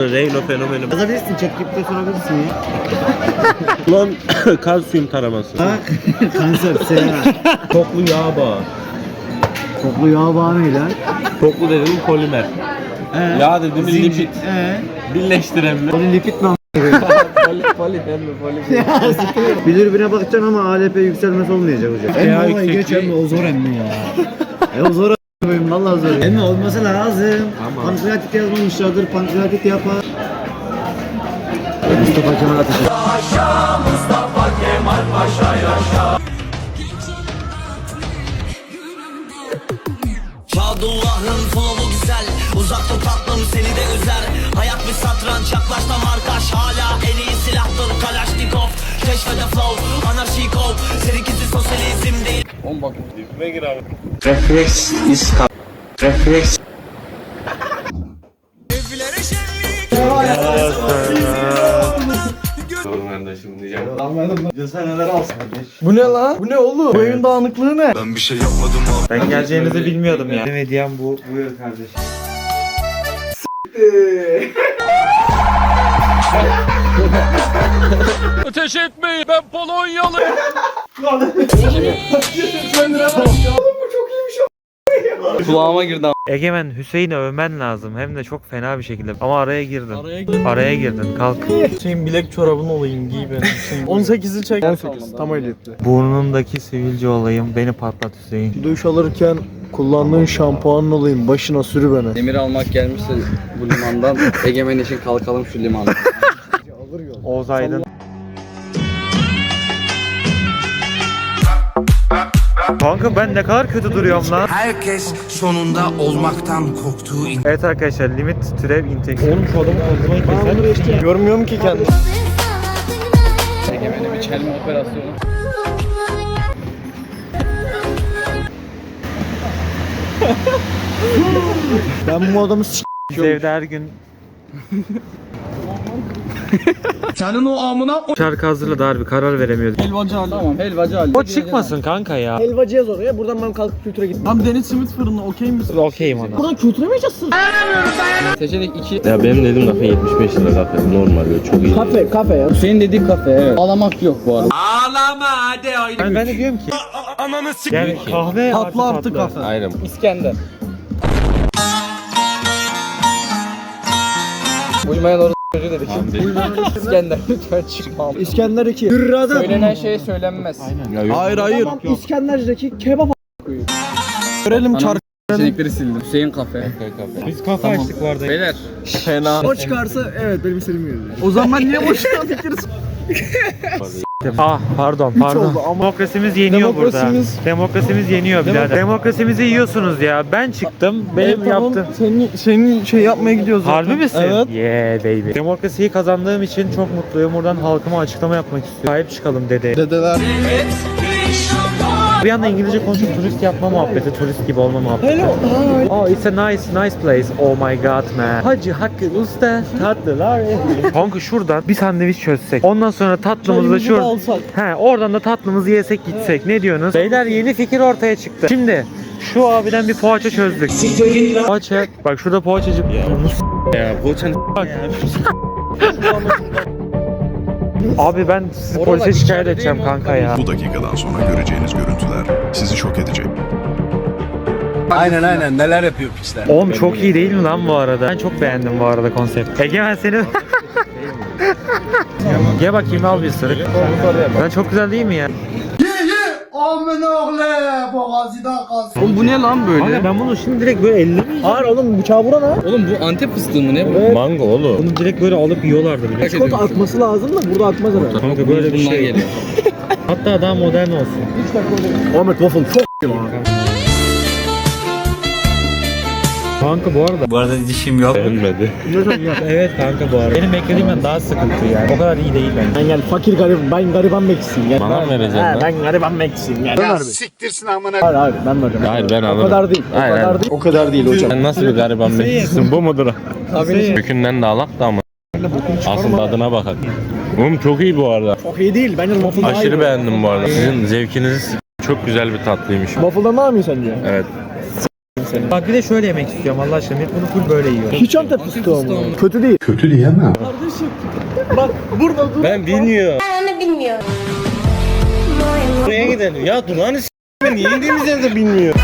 Reyno fenomeni. Yazabilirsin, ChatGPT'ye sorabilirsin ya. Lan kalsiyum taraması. Bak, kanser, sevme. Toklu yağ bağı. Koklu yağ bağı ne lan? Toklu dediğim polimer. Ee, Yağ dediğim zincir- lipid. Ee, Birleştiren mi? polilipid mi? Poli, poli deme poli. Bilirubine bakacaksın ama ALP yükselmesi olmayacak hocam. Emmi olayı yüksekliği- geç emmi o zor emmi ya. e o zor emmi vallahi zor. Emmi olması lazım. Tamam. Pankreatit yazmamışlardır pankreatit yapar. Mustafa Kemal Atatürk. Sadullah'ın flow'u güzel Uzak tut tatlım seni de üzer Hayat bir satranç yaklaşta markaş Hala en iyi silahtır Kalaşnikov Keşfede flow Anarşi kov Seninkisi sosyalizm değil Refleks is ka- Refleks Sorun kardeşim diyeceğim. Bu ne lan? Bu ne oğlum? Bu evin dağınıklığı ne? Ben geleceğinizi bilmiyordum ya. Hediyem bu. Buyur kardeşim. Ateş etmeyin ben Polonyalı. Kulağıma girdi ama. Egemen Hüseyin'i övmen lazım. Hem de çok fena bir şekilde. Ama araya girdin. Araya Araya girdin. Kalk. Hüseyin bilek çorabın olayım giy beni Hüseyin. 18'i çek. 18 tam ehliyetli. Burnundaki sivilce olayım. Beni patlat Hüseyin. Duş alırken kullandığın şampuanın olayım başına sürü beni. Demir almak gelmişse bu limandan Egemen için kalkalım şu limanda. Oğuz Aydın. Kanka ben ne kadar kötü duruyorum lan. Herkes sonunda olmaktan korktuğu Evet arkadaşlar limit türev intek. Oğlum şu adamı kaldırmayı keser. Görmüyorum ki kendimi. Egemen'e bir çelme operasyonu. Ben bu adamı s*** evde her gün Senin o amına şarkı hazırladı harbi karar veremiyoruz. Helvacı Ali. Tamam helvacı halde. O çıkmasın kanka ya. Helvacı yaz oraya buradan ben kalkıp kültüre gittim. Tam Deniz Simit fırını okey misin? Okeyim ona. Buradan kültüre mi yiyeceksin? Seçenek 2. Ya benim dediğim kafe 75 lira kafe. Normal böyle çok iyi. Kafe kafe ya. Hüseyin dediği kafe evet. Ağlamak yok bu arada. Ben, ben de diyorum ki. Yani kahve Tatlı artı kafe. Aynen. İskender. Uymayan orası çocuğu dedik. İskender lütfen çıkma. İskender 2. Hürra'da. Söylenen şey söylenmez. Ya yok. Hayır hayır. Tamam İskenderci'deki kebap. Görelim çark. Seçenekleri sildim. Hüseyin kafe. Biz kafe açtık bu arada. Beyler. Fena. O çıkarsa evet benim istediğim gibi. O zaman niye boşuna fikir Ah pardon pardon. oldu ama- Demokrasimiz yeniyor Demokrasimiz- burada. Demokrasimiz yeniyor birader. Demokrasimizi yiyorsunuz ya. Ben çıktım. Benim yaptım. Senin, senin şey yapmaya gidiyoruz zaten. Harbi misin? Evet. Yeah baby. Demokrasiyi kazandığım için çok mutluyum. Buradan halkıma açıklama yapmak istiyorum. Sahip çıkalım dede. Dedeler. Bir anda İngilizce konuşup turist yapma muhabbeti, turist gibi olma muhabbeti. Hello. Hi. Oh, it's a nice, nice place. Oh my god man. Hacı Hakkı Usta tatlılar. Kanka şuradan bir sandviç çözsek. Ondan sonra tatlımızı da şur... alsak. He, oradan da tatlımızı yesek gitsek. Ne diyorsunuz? Beyler yeni fikir ortaya çıktı. Şimdi şu abiden bir poğaça çözdük. Poğaça. Bak şurada poğaçacı. Ya poğaçanı Abi ben sizi polise şikayet edeceğim kanka ya. Bu dakikadan sonra göreceğiniz görüntüler sizi şok edecek. Aynen aynen neler yapıyor piçler. Oğlum çok iyi değil mi lan bu arada? Ben çok beğendim bu arada konsept. Egemen seni... Gel bakayım al bir ısırık. Ben çok güzel değil mi ya? Oğlum bu ne lan böyle? Kanka ben bunu şimdi direkt böyle elle mi Hayır oğlum bıçağı vurana. Oğlum bu Antep fıstığı mı ne bu? mango oğlum. Bunu direkt böyle alıp yiyorlardı bile. Çikolata akması lazım da burada akmaz herhalde. Kanka böyle bir şey. Hatta daha modern olsun. Ahmet waffle çok Kanka bu arada. Bu arada dişim yok. Beğenmedi. evet kanka bu arada. Benim beklediğimden daha sıkıntı yani. O kadar iyi değil bence. Ben gel fakir garip ben gariban bekçisiyim gel. Bana mı vereceksin He, lan? ben gariban bekçisiyim gel. Ya siktirsin amına. Hayır hayır ben vereceğim. Hayır, ben O alırım. kadar değil. O Hayır, kadar hayır. değil. O kadar değil hocam. Sen nasıl bir gariban bekliyorsun? Bu mudur? Abi Kökünden de alak da ama. Aslında adına bakak. Oğlum çok iyi bu arada. Çok iyi değil. Bence waffle daha iyi. Aşırı beğendim bu arada. Sizin zevkiniz çok güzel bir tatlıymış. Waffle'dan daha mı iyi sence? Evet. Senin. Bak bir de şöyle yemek istiyorum Allah aşkına. Millet bunu full böyle yiyor. Hiç Antep fıstığı ama. Kötü değil. Kötü diyemem. Bak burada dur. Ben bilmiyorum. Ben onu bilmiyorum. Buraya gidelim. Ya dur hani s*** ben niye indiğimiz yerde bilmiyor.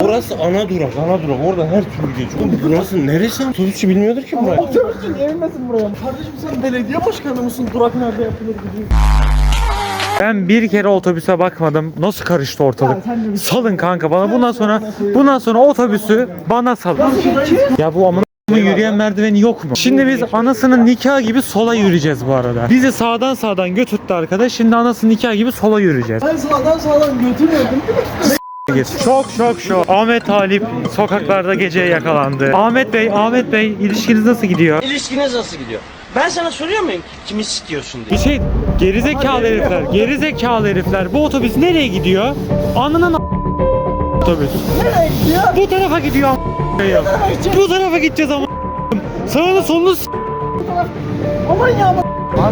Burası ana durak, ana durak. Orada her türlü geçiyor. Oğlum burası neresi? Otobüsçü bilmiyordur ki burayı. Otobüsün evmesin buraya. Kardeşim sen belediye başkanı mısın? Durak nerede yapılır bileyim. Ben bir kere otobüse bakmadım. Nasıl karıştı ortalık? Salın kanka bana bundan sonra bundan sonra otobüsü bana salın. Ya bu amına koyayım yürüyen merdiveni yok mu? Şimdi biz anasının nikahı gibi sola yürüyeceğiz bu arada. Bizi sağdan sağdan götürttü arkadaş. Şimdi anasının nikahı gibi sola yürüyeceğiz. Ben sağdan sağdan götürmedim. Şok şok şok. Ahmet Talip sokaklarda geceye yakalandı. Ahmet Bey, Ahmet Bey ilişkiniz nasıl gidiyor? İlişkiniz nasıl gidiyor? Ben sana soruyor muyum kimi istiyorsun diye? Bir şey gerizekalı herifler, gerizekalı herifler. Bu otobüs nereye gidiyor? Anının a- otobüs. Nereye gidiyor? Bu tarafa gidiyor a- Bu tarafa gideceğiz ama Sağını solunu s- Aman ya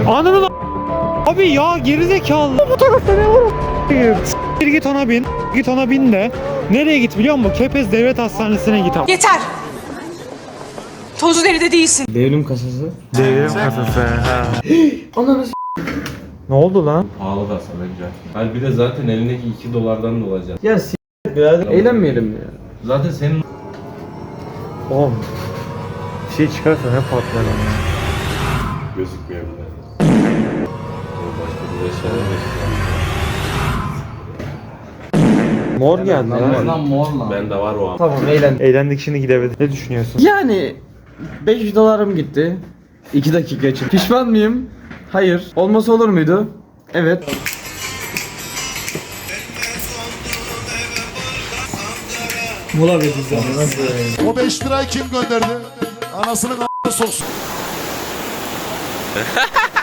Ananın a- Abi ya gerizekalı. Bu tarafta ne var a- S- git ona bin. Git ona bin de. Nereye git biliyor musun? Kepez Devlet Hastanesi'ne git ama. Yeter. Tozu deride değilsin. Devrim kasası. Devrim kasası. Ha. Ne oldu lan? Pahalı da bence. Hani bir de zaten elindeki 2 dolardan da olacak. Ya s*** birader. Eğlenmeyelim mi ya? Zaten senin Oğlum. Bir şey çıkarsa ne patlar ama. gözükmüyor bile. Başka bir şey. Mor geldi ya. Lan mor lan. Ben de var o an. Tamam eğlen. Eğlendik şimdi gidemedik. Ne düşünüyorsun? Yani 5 dolarım gitti. 2 dakika için. Pişman mıyım? Hayır. Olması olur muydu? Evet. O 5 lirayı kim gönderdi? Anasının a**ına soksun.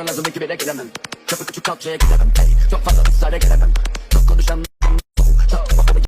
Bana lazım ekibe de gelemem. Çapı küçük kalçaya gidemem Çok fazla ısrara gelemem. Çok konuşan